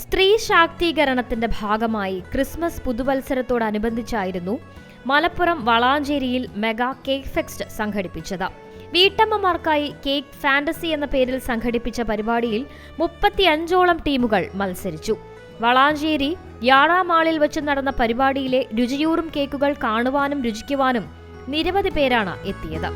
സ്ത്രീ ശാക്തീകരണത്തിന്റെ ഭാഗമായി ക്രിസ്മസ് പുതുവത്സരത്തോടനുബന്ധിച്ചായിരുന്നു മലപ്പുറം വളാഞ്ചേരിയിൽ മെഗാ കേക്ക് ഫെസ്റ്റ് സംഘടിപ്പിച്ചത്. വീട്ടമ്മമാർക്കായി കേക്ക് ഫാന്റസി എന്ന പേരിൽ സംഘടിപ്പിച്ച പരിപാടിയിൽ മുപ്പത്തിയഞ്ചോളം ടീമുകൾ മത്സരിച്ചു. വളാഞ്ചേരി യാറാമാളിൽ വെച്ച് നടന്ന പരിപാടിയിലെ രുചിയൂറും കേക്കുകൾ കാണുവാനും രുചിക്കുവാനും നിരവധി പേരാണ് എത്തിയത്.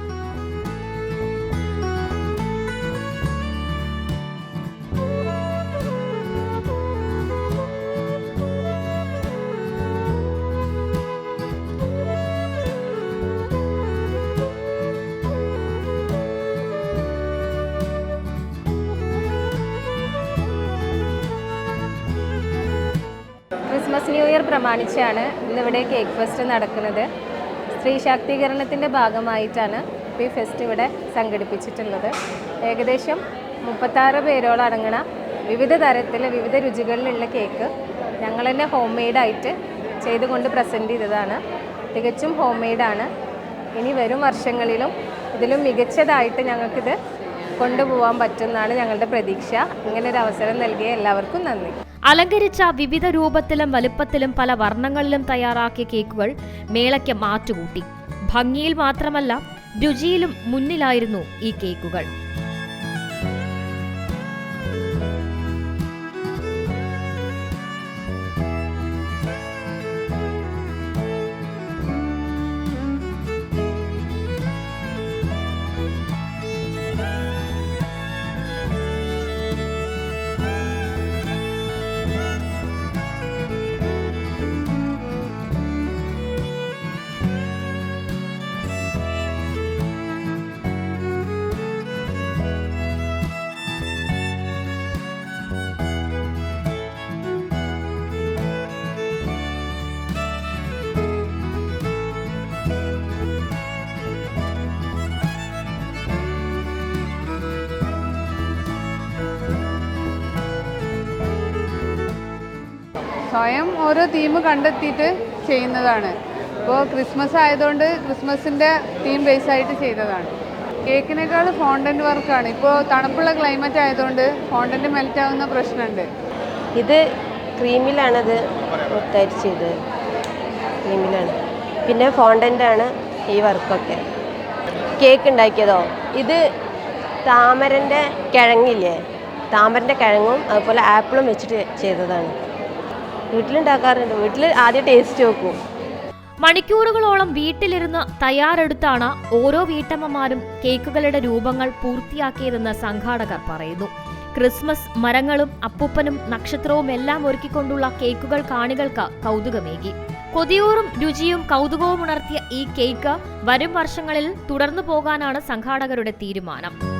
ക്രിസ്മസ് ന്യൂ ഇയർ പ്രമാണിച്ചാണ് ഇന്നിവിടെ കേക്ക് ഫെസ്റ്റ് നടക്കുന്നത്. സ്ത്രീ ശാക്തീകരണത്തിന്റെ ഭാഗമായിട്ടാണ് ഈ ഫെസ്റ്റ് ഇവിടെ സംഘടിപ്പിച്ചിട്ടുള്ളത്. ഏകദേശം മുപ്പത്താറ് പേരോളം അടങ്ങണ വിവിധ തരത്തിൽ വിവിധ രുചികളിലുള്ള കേക്ക് ഞങ്ങൾ തന്നെ ഹോം മെയ്ഡായിട്ട് ചെയ്തുകൊണ്ട് പ്രസന്റ് ചെയ്തതാണ്. തികച്ചും ഹോം മെയ്ഡാണ് ഇനി വരും വർഷങ്ങളിലും ഇതിലും മികച്ചതായിട്ട് ഞങ്ങൾക്കിത് കൊണ്ടുപോകാൻ പറ്റുമെന്നാണ് ഞങ്ങളുടെ പ്രതീക്ഷ. ഇങ്ങനൊരു അവസരം നൽകിയ എല്ലാവർക്കും നന്ദി. അലങ്കരിച്ച വിവിധ രൂപത്തിലും വലുപ്പത്തിലും പല വർണങ്ങളിലും തയ്യാറാക്കിയ കേക്കുകൾ മേളയ്ക്ക് മാറ്റുകൂട്ടി. ഭംഗിയിൽ മാത്രമല്ല രുചിയിലും മുന്നിലായിരുന്നു ഈ കേക്കുകൾ. സ്വയം ഓരോ തീം കണ്ടെത്തിയിട്ട് ചെയ്യുന്നതാണ്. ഇപ്പോൾ ക്രിസ്മസ് ആയതുകൊണ്ട് ക്രിസ്മസിന്റെ തീം ബേസ് ആയിട്ട് ചെയ്തതാണ്. കേക്കിനേക്കാൾ ഫോണ്ടന്റ് വർക്കാണ് ഇപ്പോൾ തണുപ്പുള്ള ക്ലൈമറ്റ് ആയതുകൊണ്ട് ഫോണ്ടന്റ് മെൽറ്റ് ആവുന്ന പ്രശ്നമുണ്ട് ഇത് ക്രീമിലാണത് ചെയ്തത് ക്രീമിലാണ് പിന്നെ ഫോണ്ടന്റാണ് ഈ വർക്കൊക്കെ കേക്ക് ഉണ്ടാക്കിയതോ? ഇത് താമരന്റെ കിഴങ്ങില്ലേ? താമരന്റെ കിഴങ്ങും അതുപോലെ ആപ്പിളും വെച്ചിട്ട് ചെയ്തതാണ്. വീട്ടിലുണ്ടാക്കാറുണ്ട്. വീട്ടിൽ ആദ്യം ടേസ്റ്റ് നോക്കും. മണിക്കൂറുകളോളം വീട്ടിലിരുന്ന് തയ്യാറെടുത്താണ് ഓരോ വീട്ടമ്മമാരും കേക്കുകളുടെ രൂപങ്ങൾ പൂർത്തിയാക്കിയതെന്ന് സംഘാടകർ പറയുന്നു. ക്രിസ്മസ് മരങ്ങളും അപ്പൂപ്പനും നക്ഷത്രവും എല്ലാം ഒരുക്കിക്കൊണ്ടുള്ള കേക്കുകൾ കാണികൾക്ക് കൗതുകമേകി. കൊതിയൂറും രുചിയും കൗതുകവും ഉണർത്തിയ ഈ കേക്ക് വരും വർഷങ്ങളിൽ തുടർന്നു പോകാനാണ് സംഘാടകരുടെ തീരുമാനം.